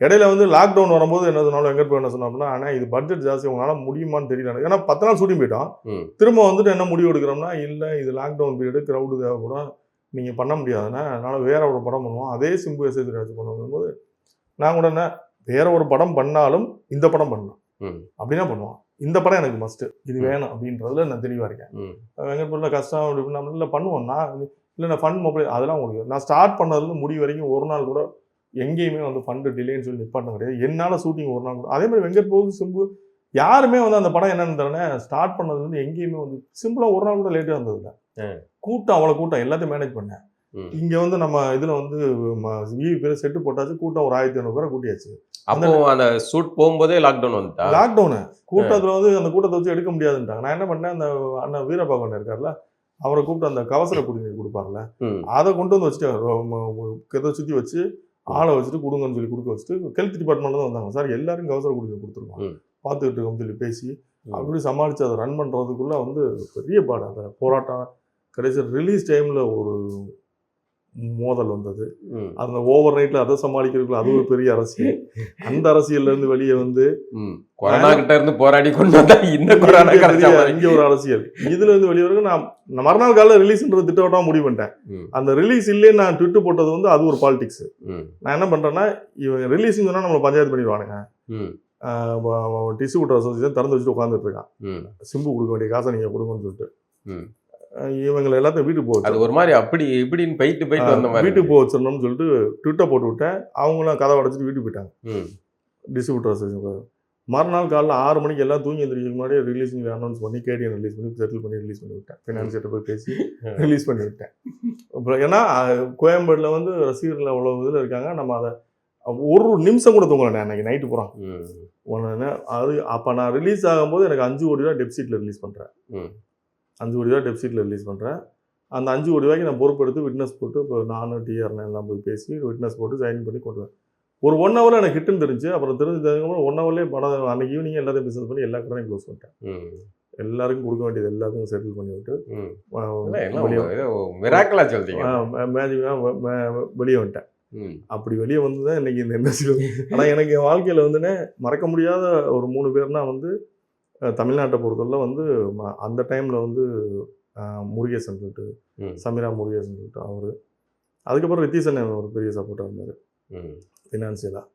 இடையில வந்து லாக்டவுன் வரும்போது என்ன சொன்னாலும் வெங்கட் பிரபு என்ன சொன்னாப்னா ஆனால் இது பட்ஜெட் ஜாஸ்தி உங்களால முடியுமான்னு தெரியல. ஏன்னா பத்து நாள் ஷூட்டிங் போயிட்டோம். திரும்ப வந்துட்டு என்ன முடிவு எடுக்கிறோம்னா இல்லை இது லாக்டவுன் பீரியடு க்ரௌடு தேவைப்படும். நீங்கள் பண்ண முடியாதுன்னா அதனால வேற ஒரு படம் பண்ணுவோம். அதே சிம்பு எஸ் ராஜ் பண்ணும்போது நான் கூட என்ன வேற ஒரு படம் பண்ணாலும் இந்த படம் பண்ணணும் ம். அப்படின்னா பண்ணுவோம். இந்த படம் எனக்கு மஸ்ட் இது வேணும் அப்படின்றதுல நான் தெளிவாக இருக்கேன். ம். வெங்கட் பிரபுல கஷ்டம் அப்படி நம்ம இல்லை பண்ணுவோம். நான் இல்லை நான் ஃபண்ட் மொபைல் அதெல்லாம் உங்களுக்கு நான் ஸ்டார்ட் பண்ணதுலேருந்து முடி வரைக்கும் ஒரு நாள் கூட எங்கேயுமே வந்து ஃபண்டு டிலேன்னு சொல்லி நிப்பாட்ட கிடையாது என்னால் ஷூட்டிங் ஒரு நாள் அதே மாதிரி வெங்கட் பிரபு சிம்பு யாருமே வந்து அந்த படம் என்னன்னு தெரியல ஸ்டார்ட் பண்ணதுலேருந்து எங்கேயுமே வந்து சிம்பிளாக ஒரு நாள் கூட லேட்டாக இருந்ததில்ல. கூட்டம் அவ்வளோ கூட்டம். எல்லாத்தையும் மேனேஜ் பண்ணேன். இங்கே வந்து நம்ம இதில் வந்து விவி பேர் செட்டு போட்டாச்சு. கூட்டம் ஒரு ஆயிரத்தி ஐநூறு பேரை கூட்டியாச்சு. அப்போ அந்த ஷூட் போகும்போதே லாக்டவுன் வந்துட்டா? லாக்டவுனு கூட்டத்தில் வந்து அந்த கூட்டத்தை வச்சு எடுக்க முடியாதுன்ட்டாங்க. நான் என்ன பண்ணேன்? அந்த அண்ணன் வீரபாகவன் இருக்கார்ல அவரை கூப்பிட்டு அந்த கவசர குடிநீர் கொடுப்பார்ல. அதை கொண்டு வந்து வச்சுட்டு இதை சுற்றி வச்சு ஆளை வச்சுட்டு கொடுங்கன்னு சொல்லி கொடுக்க வச்சுட்டு ஹெல்த் டிபார்ட்மெண்ட் தான் வந்தாங்க சார் எல்லாரும் கவசர குடிநீர் கொடுத்துருக்கோம். பார்த்துக்கிட்டு இருக்கோம்னு சொல்லி பேசி. அப்படி சமாளித்து அதை ரன் பண்ணுறதுக்குள்ள வந்து பெரிய பாடு அந்த போராட்டம் கடைசி ரிலீஸ் டைமில் ஒரு மோதல் வந்தது. அந்த ஓவர் நைட்டில் அதை சமாளிக்கிறதுக்குள்ள அது ஒரு பெரிய அரசியல் அந்த அரசியல்ல இருந்து வெளியே வந்து. கொரோனா கிட்ட இருந்து போராடி கொண்டு வந்தா இந்த கொரோனா இங்க ஒரு அரசியல் இதுல இருந்து வெளியே வரைக்கும் நான் மறுநாள் காலையில் ரிலீஸ்ன்றது திட்டவட்டமா முடிவு பண்ணிட்டேன். அந்த ரிலீஸ் இல்லைன்னு நான் ட்விட்டு போட்டது வந்து அது ஒரு பாலிடிக்ஸ். நான் என்ன பண்றேன்னா இவங்க ரிலீஸ்னு சொன்னா நம்மளை பஞ்சாயத்து பண்ணிடுவானுங்க. டிஸ்ட்ரிபியூட்டர் அசோசியேஷன் திறந்து வச்சுட்டு உட்காந்துட்டு இருக்கான். சிம்பு கொடுக்க வேண்டிய காசை நீங்க கொடுங்கன்னு சொல்லிட்டு இவங்களை எல்லாத்தையும் வீட்டுக்கு போக அது ஒரு மாதிரி அப்படி இப்படின்னு போயிட்டு போயிட்டு வந்த மாதிரி வீட்டுக்கு போக வச்சிடணும்னு சொல்லிட்டு ட்விட்டர் போட்டு விட்டேன். அவங்களும் கதை உடச்சிட்டு வீட்டுக்கு போயிட்டாங்க. டிஸ்ட்ரிபியூட்டர் அசோசியேஷன் மறுநாள் காலைல ஆறு மணிக்கு எல்லாம் தூங்கி எந்திரிக்கிறதுக்கு முன்னாடி ரிலீஸிங் அனௌன்ஸ் பண்ணி கேடிஎன் ரிலீஸ் பண்ணி செட்டில் பண்ணி ரிலீஸ் பண்ணி விட்டேன். ஃபினான்சியர்ட்ட போய் பேசி ரிலீஸ் பண்ணி விட்டேன். அப்புறம் ஏன்னா கோயம்பேடுல வந்து ரசிகர்கள் அவ்வளோ இதில் இருக்காங்க. நம்ம அதை ஒரு நிமிஷம் கூட தூங்கலை நான் அன்னைக்கு நைட்டு போகிறோம் ம். ஒன்று அது அப்போ நான் ரிலீஸ் ஆகும்போது எனக்கு அஞ்சு கோடி ரூபா டெப்சிட்டில் ரிலீஸ் பண்ணுறேன். அஞ்சு கோடி ரூபா டெப்சிட்டில் ரிலீஸ் பண்ணுறேன் அந்த அஞ்சு கோடி ரூபாய்க்கு நான் பொறுப்பெடுத்து விட்னஸ் போட்டு இப்போ நானும் டிஆர் எல்லாம் போய் பேசி விட்னஸ் போட்டு சைன் பண்ணி கொண்டு ஒரு ஒன் ஹவரில் எனக்கு ஹிட்டுன்னு தெரிஞ்சு அப்புறம் தெரிஞ்சதுக்கப்புறம் ஒன் ஹவர்லேயே படம் அன்னைக்கு ஈவினிங் எல்லாத்தையும் பிஸ்னஸ் பண்ணி எல்லா கடையும் க்ளோஸ் பண்ணிட்டேன். எல்லாருக்கும் கொடுக்க வேண்டியது எல்லாத்தையும் செட்டில் பண்ணி விட்டு வெளியே வந்துட்டேன். அப்படி வெளியே வந்து தான் இன்னைக்கு இந்த இண்டஸ்ட்ரியில் ஆனால் எனக்கு என் வாழ்க்கையில் வந்துனே மறக்க முடியாத ஒரு மூணு பேர்னா வந்து தமிழ்நாட்டை பொறுத்தவரை வந்து அந்த டைமில் வந்து முருகேசன் சொல்லிட்டு. சமீரா முருகேசன் சொல்லிட்டு அவர் அதுக்கப்புறம் ரித்தீசன் ஒரு பெரிய சப்போர்ட்டாக இருந்தார். ஃபினான்சியலாக